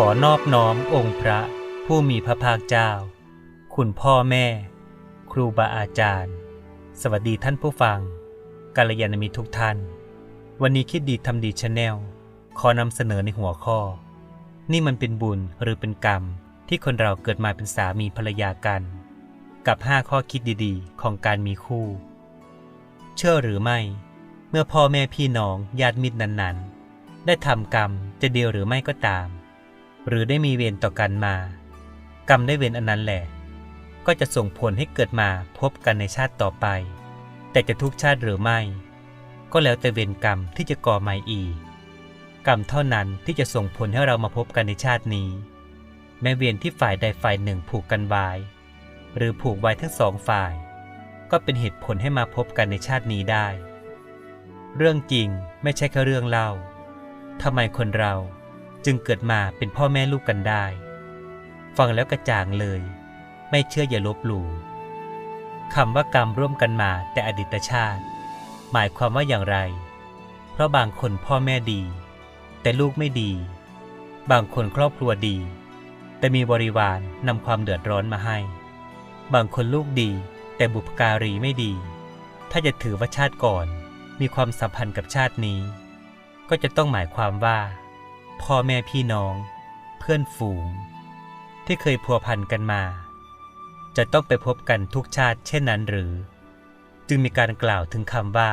ขอนอบน้อมองค์พระผู้มีพระภาคเจ้า คุณพ่อแม่ ครูบาอาจารย์ สวัสดีท่านผู้ฟังกัลยาณมิตรทุกท่าน วันนี้คิดดีทำดีชาแนลขอนำเสนอในหัวข้อ นี่มันเป็นบุญหรือเป็นกรรมที่คนเราเกิดมาเป็นสามีภรรยากัน กับ 5 ข้อคิดดีๆ ของการมีคู่ เชื่อหรือไม่ เมื่อพ่อแม่พี่น้องญาติมิตรนั้นๆ ได้ทำกรรมจะเดียวหรือไม่ก็ตาม หรือได้มีเวรต่อกันมา กรรมได้เวรอันนั้นแหละ ก็จะส่งผลให้เกิดมาพบกันในชาติต่อไป แต่จะทุกชาติหรือไม่ ก็แล้วแต่เวรกรรมที่จะก่อใหม่อีก กรรมเท่านั้นที่จะส่งผลให้เรามาพบกันในชาตินี้ แม้เวรที่ฝ่ายใดฝ่ายหนึ่งผูกกันไว้หรือผูกไว้ทั้งสองฝ่าย ก็เป็นเหตุผลให้มาพบกันในชาตินี้ได้ เรื่องจริงไม่ใช่แค่เรื่องเล่าทำไมคนเรา จึงเกิดมาเป็นพ่อแม่ลูกกันได้ ฟังแล้วกระจ่างเลย ไม่เชื่ออย่าลบหลู่คำว่ากรรมร่วมกันมาแต่อดีตชาติ หมายความว่าอย่างไร เพราะบางคนพ่อแม่ดี แต่ลูกไม่ดี บางคนครอบครัวดี แต่มีบริวารนำความเดือดร้อนมาให้ บางคนลูกดี แต่บุพการีไม่ดี ถ้าจะถือว่าชาติก่อน มีความสัมพันธ์กับชาตินี้ ก็จะต้องหมายความว่า พ่อแม่พี่น้อง เพื่อนฝูง ที่เคยพัวพันกันมา จะต้องไปพบกันทุกชาติเช่นนั้นหรือ จึงมีการกล่าวถึงคำว่า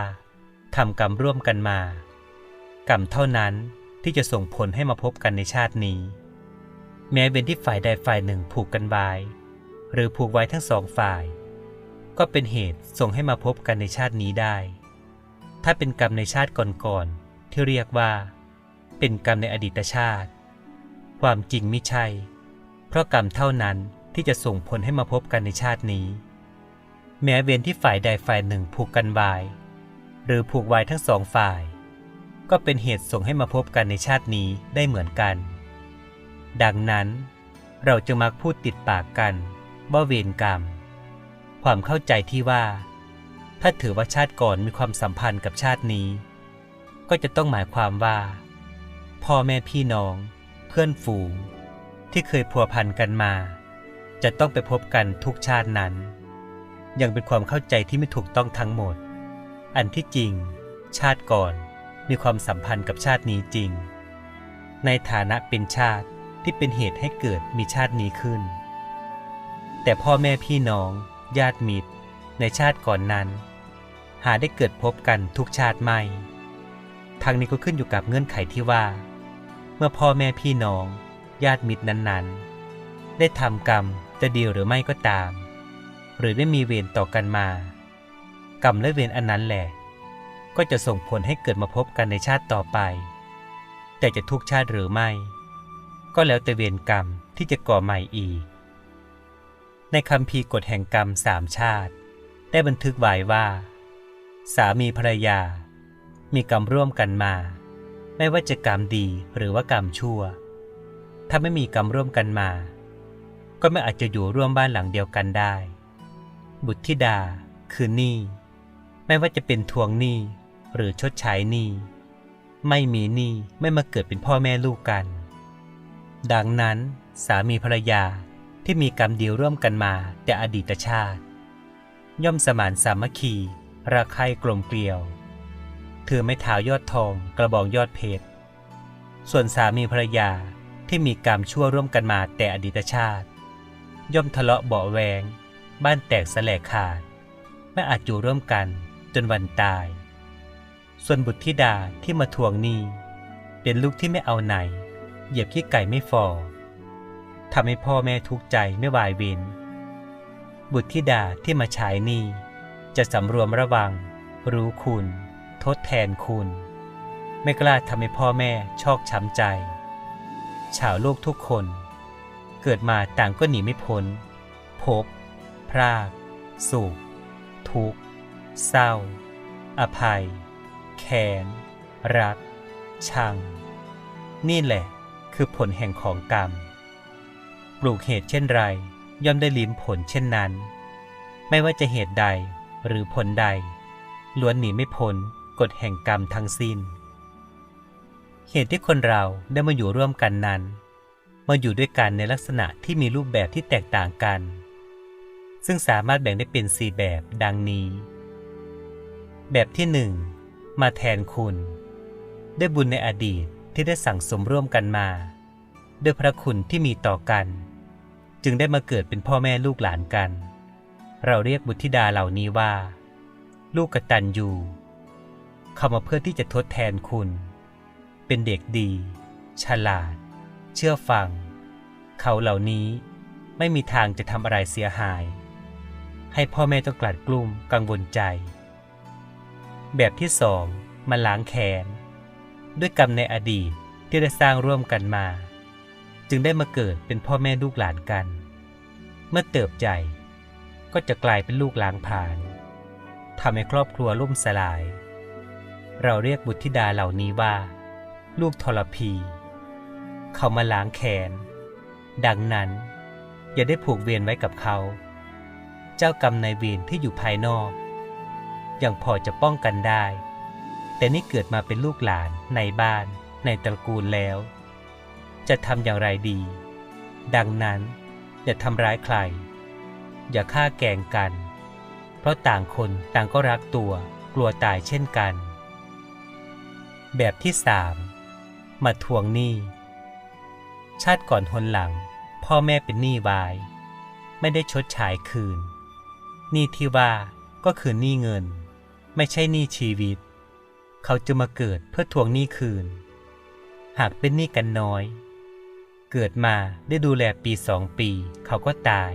ทำกรรมร่วมกันมา กรรมเท่านั้นที่จะส่งผลให้มาพบกันในชาตินี้ แม้เป็นที่ฝ่ายใดฝ่ายหนึ่งผูกกันไว้หรือผูกไว้ทั้งสองฝ่าย ก็เป็นเหตุส่งให้มาพบกันในชาตินี้ได้ ถ้าเป็นกรรมในชาติก่อนๆที่เรียกว่า เป็นกรรมในอดีตชาติ ความจริงไม่ใช่ เพราะกรรมเท่านั้นที่จะส่งผลให้มาพบกันในชาตินี้ แม้เวรที่ฝ่ายใดฝ่ายหนึ่งผูกกันไว้หรือผูกไว้ทั้งสองฝ่าย ก็เป็นเหตุส่งให้มาพบกันในชาตินี้ได้เหมือนกัน ดังนั้น เราจะมักพูดติดปากกันว่าเวรกรรม ความเข้าใจที่ว่า ถ้าถือว่าชาติก่อนมีความสัมพันธ์กับชาตินี้ ก็จะต้องหมายความว่า พ่อแม่พี่น้อง เพื่อนฝูง ที่เคยพัวพันกันมา จะต้องไปพบกันทุกชาตินั้น ยังเป็นความเข้าใจที่ไม่ถูกต้องทั้งหมด อันที่จริง ชาติก่อนมีความสัมพันธ์กับชาตินี้จริง ในฐานะเป็นชาติที่เป็นเหตุให้เกิดมีชาตินี้ขึ้น แต่พ่อแม่พี่น้อง ญาติมิตร ในชาติก่อนนั้น หาได้เกิดพบกันทุกชาติไม่ทางนี้ก็ขึ้นอยู่กับเงื่อนไขที่ว่า เมื่อพ่อแม่พี่น้อง ญาติมิตรนั้นๆ ได้ทำกรรมจะดีหรือไม่ก็ตาม หรือได้มีเวรต่อกันมา กรรมและเวรอันนั้นแหละ ก็จะส่งผลให้เกิดมาพบกันในชาติต่อไป แต่จะทุกชาติหรือไม่ ก็แล้วแต่เวรกรรมที่จะก่อใหม่อีก ในคำพีกฎแห่งกรรมสามชาติ ได้บันทึกไว้ว่า สามีภรรยา มีกรรมร่วมกันมา ไม่ว่าจะกรรมดีหรือว่ากรรมชั่ว ถ้าไม่มีกรรมร่วมกันมา ก็ไม่อาจจะอยู่ร่วมบ้านหลังเดียวกันได้ บุตรธิดา คือหนี้ไม่ว่าจะเป็นทวงหนี้หรือชดใช้หนี้ไม่มีหนี้ไม่มาเกิดเป็นพ่อแม่ลูกกัน ดังนั้นสามีภรรยาที่มีกรรมเดียวร่วมกันมาแต่อดีตชาติ ย่อมสมานสามัคคีรักใคร่กลมเกลียว ถือไม้เท้ายอดทองกระบองยอดเพชร ส่วนสามีภรรยาที่มีกรรมชั่วร่วมกันมาแต่อดีตชาติ ย่อมทะเลาะเบาแวง บ้านแตกสลายขาด ไม่อาจอยู่ร่วมกันจนวันตาย ส่วนบุตรธิดาที่มาทวงหนี้เป็นลูกที่ไม่เอาไหน เหยียบขี้ไก่ไม่ฟอทำให้พ่อแม่ทุกข์ใจไม่วายเว้นบุตรธิดาที่มาใช้หนี้จะสำรวมระวัง รู้คุณ ทดแทนคุณ ไม่กล้าทำให้พ่อแม่ชอกช้ำใจ ชาวโลกทุกคน เกิดมาต่างก็หนีไม่พ้น พบ พราก สุข ทุกข์ เศร้า อภัย แค้น รัก ชัง นี่แหละคือผลแห่งของกรรม ปลูกเหตุเช่นไร ย่อมได้ลิ้มผลเช่นนั้น ไม่ว่าจะเหตุใดหรือผลใดล้วนหนีไม่พ้น กฎแห่งกรรมทั้งสิ้น เหตุที่คนเราได้มาอยู่ร่วมกันนั้น มาอยู่ด้วยกันในลักษณะที่มีรูปแบบที่แตกต่างกัน ซึ่งสามารถแบ่งได้เป็นสี่แบบดังนี้ แบบที่หนึ่งมาแทนคุณด้วยบุญในอดีตที่ได้สั่งสมร่วมกันมา ด้วยพระคุณที่มีต่อกัน จึงได้มาเกิดเป็นพ่อแม่ลูกหลานกัน เราเรียกบุตรธิดาเหล่านี้ว่า ลูกกตัญญู เข้ามาเพื่อที่จะทดแทนคุณ เป็นเด็กดี ฉลาด เชื่อฟัง เขาเหล่านี้ไม่มีทางจะทำอะไรเสียหาย ให้พ่อแม่ต้องกลัดกลุ้มกังวลใจ แบบที่สองมาล้างแค้นด้วยกรรมในอดีตที่ได้สร้างร่วมกันมา จึงได้มาเกิดเป็นพ่อแม่ลูกหลานกัน เมื่อเติบใหญ่ก็จะกลายเป็นลูกล้างผ่านทำให้ครอบครัวล่มสลาย เราเรียกบุตรธิดาเหล่านี้ว่า ลูกทรพี เขามาล้างแค้นดังนั้น อย่าได้ผูกเวรไว้กับเขา เจ้ากรรมนายเวรที่อยู่ภายนอกยังพอจะป้องกันได้ แต่นี่เกิดมาเป็นลูกหลานในบ้าน ในตระกูลแล้ว จะทำอย่างไรดี ดังนั้น อย่าทำร้ายใคร อย่าฆ่าแกงกัน เพราะต่างคนต่างก็รักตัวกลัวตายเช่นกัน แบบที่สามมาทวงหนี้ ชาติก่อนหนหลัง พ่อแม่เป็นหนี้วาย ไม่ได้ชดใช้คืนหนี้ที่ว่าก็คือหนี้เงิน ไม่ใช่หนี้ชีวิต เขาจะมาเกิดเพื่อทวงหนี้คืน หากเป็นหนี้กันน้อย เกิดมาได้ดูแลปีสองปี เขาก็ตาย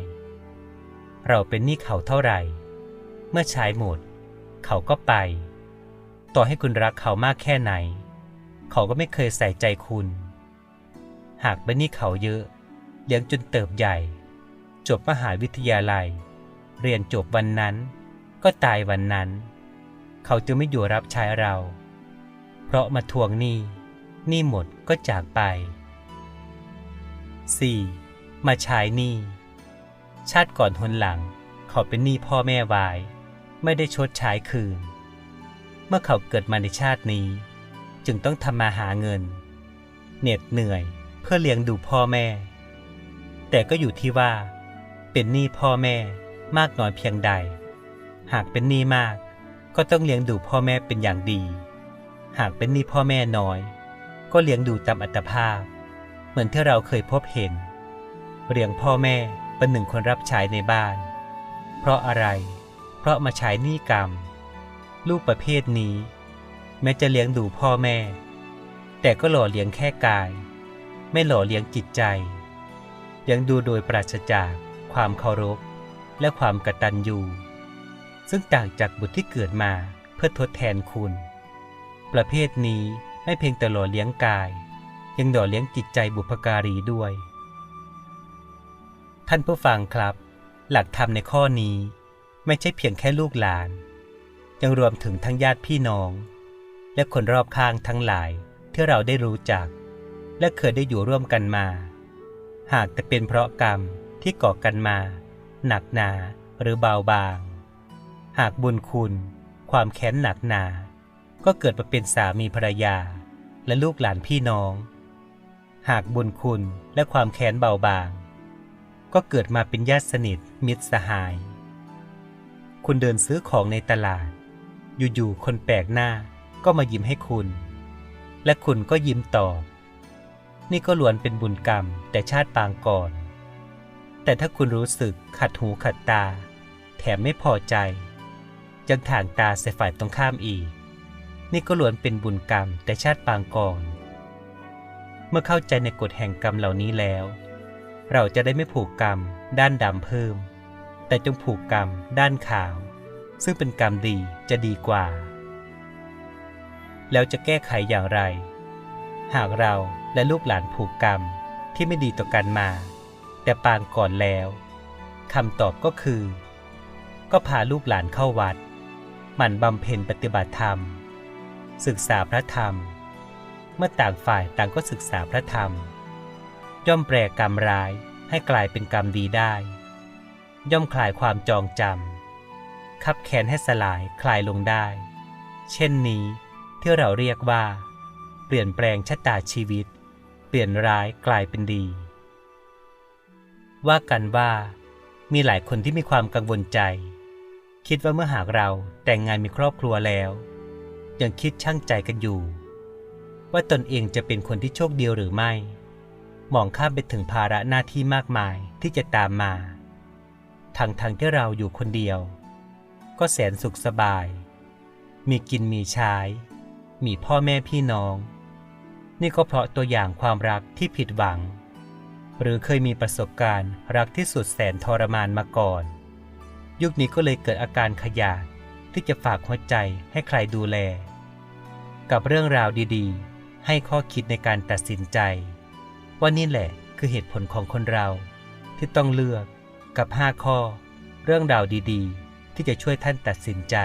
เราเป็นหนี้เขาเท่าไหร่ เมื่อใช้หมด เขาก็ไป ต่อให้คุณรักเขามากแค่ไหน เขาก็ไม่เคยใส่ใจคุณ หากเป็นหนี้เขาเยอะ เลี้ยงจนเติบใหญ่ จบมหาวิทยาลัย เรียนจบวันนั้น ก็ตายวันนั้น เขาจะไม่อยู่รับใช้เรา เพราะมาทวงหนี้หนี้หมดก็จากไป 4. มาใช้หนี้ชาติก่อนหนหลัง เขาเป็นหนี้พ่อแม่วาย ไม่ได้ชดใช้คืน เมื่อเขาเกิดมาในชาตินี้ จึงต้องทำมาหาเงิน เหน็ดเหนื่อยเพื่อเลี้ยงดูพ่อแม่ แต่ก็อยู่ที่ว่า เป็นหนี้พ่อแม่มากน้อยเพียงใด หากเป็นหนี้มาก ก็ต้องเลี้ยงดูพ่อแม่เป็นอย่างดี หากเป็นหนี้พ่อแม่น้อย ก็เลี้ยงดูตามอัตภาพ เหมือนที่เราเคยพบเห็นเลี้ยงพ่อแม่เป็นหนึ่งคนรับใช้ในบ้าน เพราะอะไร เพราะมาใช้หนี้กรรม ลูกประเภทนี้ แม้จะเลี้ยงดูพ่อแม่ แต่ก็หล่อเลี้ยงแค่กาย ไม่หล่อเลี้ยงจิตใจยังดูโดยปราศจากความเคารพ และความกตัญญูซึ่งต่างจากบุตรที่เกิดมาเพื่อทดแทนคุณ ประเภทนี้ไม่เพียงแต่หล่อเลี้ยงกาย ยังหล่อเลี้ยงจิตใจบุพการีด้วย ท่านผู้ฟังครับ หลักธรรมในข้อนี้ไม่ใช่เพียงแค่ลูกหลาน ยังรวมถึงทั้งญาติพี่น้อง และคนรอบข้างทั้งหลายที่เราได้รู้จัก และเคยได้อยู่ร่วมกันมา หากแต่เป็นเพราะกรรมที่ก่อกันมา หนักหนาหรือเบาบาง หากบุญคุณ ความแค้นหนักหนา ก็เกิดมาเป็นสามีภรรยา และลูกหลานพี่น้อง หากบุญคุณและความแค้นเบาบาง ก็เกิดมาเป็นญาติสนิทมิตรสหาย คุณเดินซื้อของในตลาด อยู่ๆคนแปลกหน้าก็มายิ้มให้คุณ และคุณก็ยิ้มตอบ นี่ก็ล้วนเป็นบุญกรรมแต่ชาติปางก่อน แต่ถ้าคุณรู้สึกขัดหูขัดตา แถมไม่พอใจยังถ่างตาใส่ฝ่ายตรงข้ามอีก นี่ก็ล้วนเป็นบุญกรรมแต่ชาติปางก่อน เมื่อเข้าใจในกฎแห่งกรรมเหล่านี้แล้ว เราจะได้ไม่ผูกกรรม ด้านดำเพิ่ม แต่จงผูกกรรม ด้านขาว ซึ่งเป็นกรรมดีจะดีกว่า แล้วจะแก้ไขอย่างไร หากเราและลูกหลานผูกกรรมที่ไม่ดีต่อกันมา แต่ปางก่อนแล้วคำตอบก็คือ ก็พาลูกหลานเข้าวัดหมั่นบำเพ็ญปฏิบัติธรรม ศึกษาพระธรรม เมื่อต่างฝ่ายต่างก็ศึกษาพระธรรม ย่อมแปลกรรมร้ายให้กลายเป็นกรรมดีได้ ย่อมคลายความจองจำ คับแค้นให้สลายคลายลงได้ เช่นนี้ที่เราเรียกว่า เปลี่ยนแปลงชะตาชีวิต เปลี่ยนร้ายกลายเป็นดี ว่ากันว่ามีหลายคนที่มีความกังวลใจ คิดว่าเมื่อหากเราแต่งงานมีครอบครัวแล้ว ยังคิดช่างใจกันอยู่ ว่าตนเองจะเป็นคนที่โชคดีหรือไม่มองข้ามไปถึงภาระหน้าที่มากมายที่จะตามมา ทั้งทางที่เราอยู่คนเดียว ก็แสนสุขสบาย มีกินมีใช้ มีพ่อแม่พี่น้อง นี่ก็เพราะตัวอย่างความรักที่ผิดหวัง หรือเคยมีประสบการณ์รักที่สุดแสนทรมานมาก่อน ยุคนี้ก็เลยเกิดอาการขยาดที่จะฝากหัวใจให้ใครดูแล กับเรื่องราวดีๆ ให้ข้อคิดในการตัดสินใจ ว่านี่แหละคือเหตุผลของคนเราที่ต้องเลือกกับ 5 ข้อ เรื่องราวดี ๆ ที่จะช่วยท่านตัดสินใจ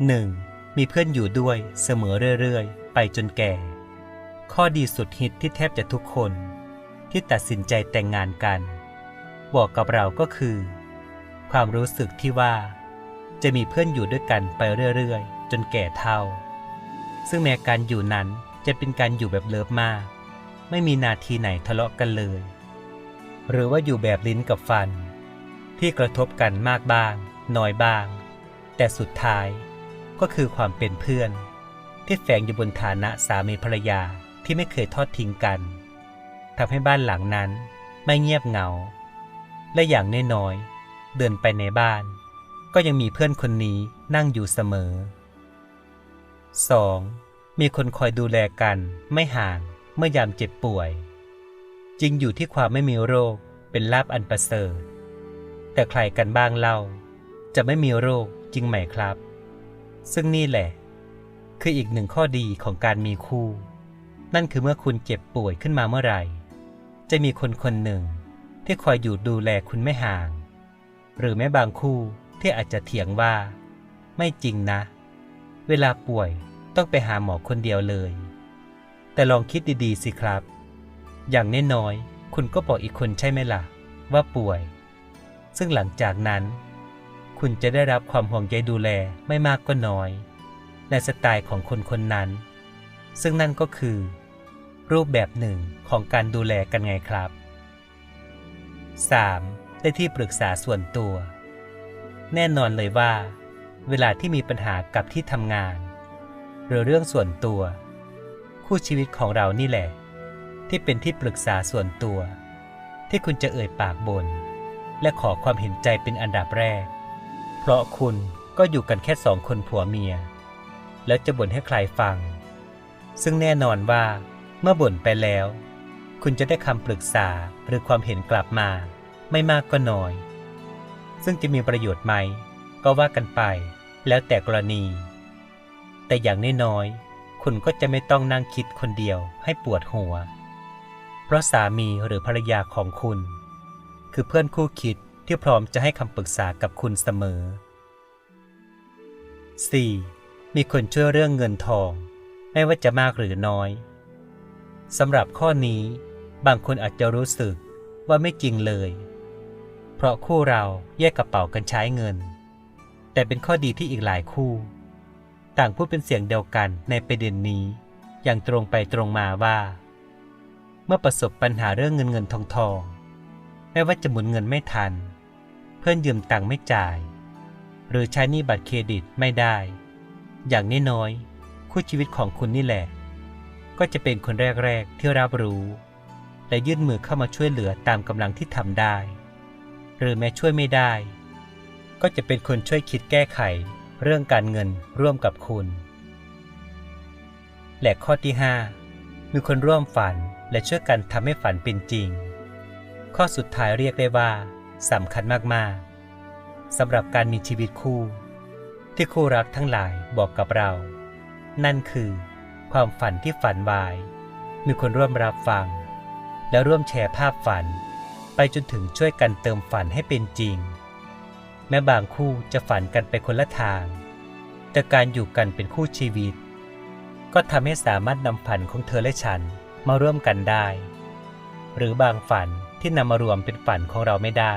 1. มีเพื่อนอยู่ด้วยเสมอเรื่อยๆ ไปจนแก่ ข้อดีสุดฮิตที่แทบจะทุกคน ที่ตัดสินใจแต่งงานกัน บอกกับเราก็คือ ความรู้สึกที่ว่า จะมีเพื่อนอยู่ด้วยกันไปเรื่อยๆ จนแก่เท่า ซึ่งแม้การอยู่นั้นจะเป็นการอยู่แบบเลิฟมาก ไม่มีนาทีไหนทะเลาะกันเลย หรือว่าอยู่แบบลิ้นกับฟัน ที่กระทบกันมากบ้าง น้อยบ้าง แต่สุดท้ายก็คือความเป็นเพื่อน ที่แฝงอยู่บนฐานะสามีภรรยาที่ไม่เคยทอดทิ้งกันทำให้บ้านหลังนั้นไม่เงียบเหงา และอย่างน้อยๆเดินไปในบ้าน ก็ยังมีเพื่อนคนนี้นั่งอยู่เสมอ 2. มีคนคอยดูแลกันไม่ห่างเมื่อยามเจ็บป่วย จริงอยู่ที่ความไม่มีโรคเป็นลาบอันประเสริฐ แต่ใครกันบ้างเล่า จะไม่มีโรคจริงไหมครับ ซึ่งนี่แหละ คืออีกหนึ่งข้อดีของการมีคู่ นั่นคือเมื่อคุณเจ็บป่วยขึ้นมาเมื่อไหร่ จะมีคนคนหนึ่งที่คอยอยู่ดูแลคุณไม่ห่าง หรือแม้บางคู่ที่อาจจะเถียงว่า ไม่จริงนะ เวลาป่วยต้องไปหาหมอคนเดียวเลย แต่ลองคิดดีๆสิครับ อย่างน้อยๆคุณก็บอกอีกคนใช่ไหมล่ะ ว่าป่วย ซึ่งหลังจากนั้น คุณจะได้รับความห่วงใยดูแลไม่มากก็น้อย ในสไตล์ของคนคนนั้น ซึ่งนั่นก็คือ รูปแบบหนึ่งของการดูแลกันไงครับ 3. ได้ที่ปรึกษาส่วนตัว แน่นอนเลยว่า เวลาที่มีปัญหากับที่ทำงาน หรือเรื่องส่วนตัว คู่ชีวิตของเรานี่แหละ ที่เป็นที่ปรึกษาส่วนตัว ที่คุณจะเอ่ยปากบน่น และขอความเห็นใจเป็นอันดับแรก เพราะคุณก็อยู่กันแค่สองคนผัวเมีย แล้วจะบ่นให้ใครฟัง ซึ่งแน่นอนว่าเมื่อบ่นไปแล้ว คุณจะได้คำปรึกษาหรือความเห็นกลับมา ไม่มากก็น้อย ซึ่งจะมีประโยชน์ไหม ก็ว่ากันไป แล้วแต่กรณี แต่อย่างน้อยๆคุณก็จะไม่ต้องนั่งคิดคนเดียวให้ปวดหัว เพราะสามีหรือภรรยาของคุณ คือเพื่อนคู่คิดที่พร้อมจะให้คำปรึกษากับคุณเสมอ 4. มีคนช่วยเรื่องเงินทอง ไม่ว่าจะมากหรือน้อยสำหรับข้อนี้ บางคนอาจจะรู้สึกว่าไม่จริงเลย เพราะคู่เราแยกกระเป๋ากันใช้เงิน แต่เป็นข้อดีที่อีกหลายคู่ ต่างพูดเป็นเสียงเดียวกันในประเด็นนี้ อย่างตรงไปตรงมาว่า เมื่อประสบปัญหาเรื่องเงินเงินทองทอง ไม่ว่าจะหมุนเงินไม่ทัน เพื่อนยืมตังค์ไม่จ่าย หรือใช้หนี้บัตรเครดิตไม่ได้ อย่างน้อยๆคู่ชีวิตของคุณนี่แหละ ก็จะเป็นคนแรกๆที่รับรู้ และยื่นมือเข้ามาช่วยเหลือตามกำลังที่ทำได้ หรือแม้ช่วยไม่ได้ ก็จะเป็นคนช่วยคิดแก้ไขเรื่องการเงินร่วมกับคุณ และข้อที่ 5 มีคนร่วมฝันและช่วยกันทำให้ฝันเป็นจริง ข้อสุดท้ายเรียกได้ว่าสำคัญมากๆสำหรับการมีชีวิตคู่ ที่คู่รักทั้งหลายบอกกับเรา นั่นคือ ความฝันที่ฝันไวาย มีคนร่วมรับฟัง และร่วมแชร์ภาพฝัน ไปจนถึงช่วยกันเติมฝันให้เป็นจริง แม้บางคู่จะฝันกันไปคนละทาง แต่การอยู่กันเป็นคู่ชีวิต ก็ทำให้สามารถนำฝันของเธอและฉันมาร่วมกันได้ หรือบางฝัน ที่นำมารวมเป็นฝันของเราไม่ได้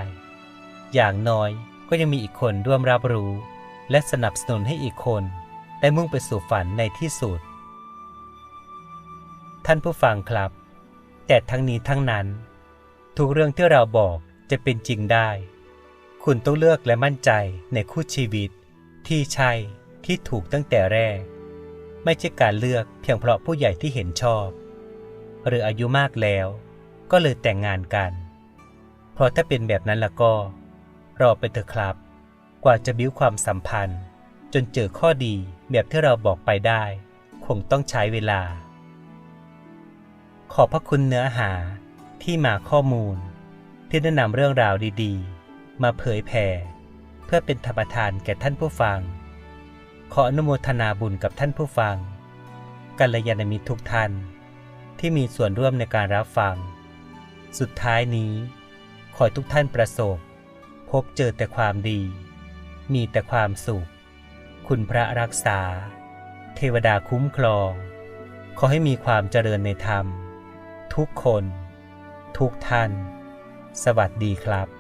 อย่างน้อยก็ยังมีอีกคนร่วมรับรู้ และสนับสนุนให้อีกคนได้มุ่งไปสู่ฝันในที่สุด ท่านผู้ฟังครับ แต่ทั้งนี้ทั้งนั้น ทุกเรื่องที่เราบอกจะเป็นจริงได้ คุณต้องเลือกและมั่นใจในคู่ชีวิต ที่ใช่ที่ถูกตั้งแต่แรก ไม่ใช่การเลือกเพียงเพราะผู้ใหญ่ที่เห็นชอบ หรืออายุมากแล้ว ก็เลยแต่งงานกัน เพราะถ้าเป็นแบบนั้นล้วก็ รอไปเถอะครับ กว่าจะบิ้วความสัมพันธ์ จนเจอข้อดีแบบที่เราบอกไปได้ คงต้องใช้เวลา ขอบพระคุณเนื้อหาที่มาข้อมูล ที่ได้นำเรื่องราวดีๆ มาเผยแผ่เพื่อเป็นธรรมทานแก่ท่านผู้ฟัง ขออนุโมทนาบุญกับท่านผู้ฟังกัลยาณมิตรทุกท่านที่มีส่วนร่วมในการรับฟัง สุดท้ายนี้ขอให้ทุกท่านประสบ พบเจอแต่ความดี มีแต่ความสุข คุณพระรักษา เทวดาคุ้มครอง ขอให้มีความเจริญในธรรม ทุกคน ทุกท่าน สวัสดีครับ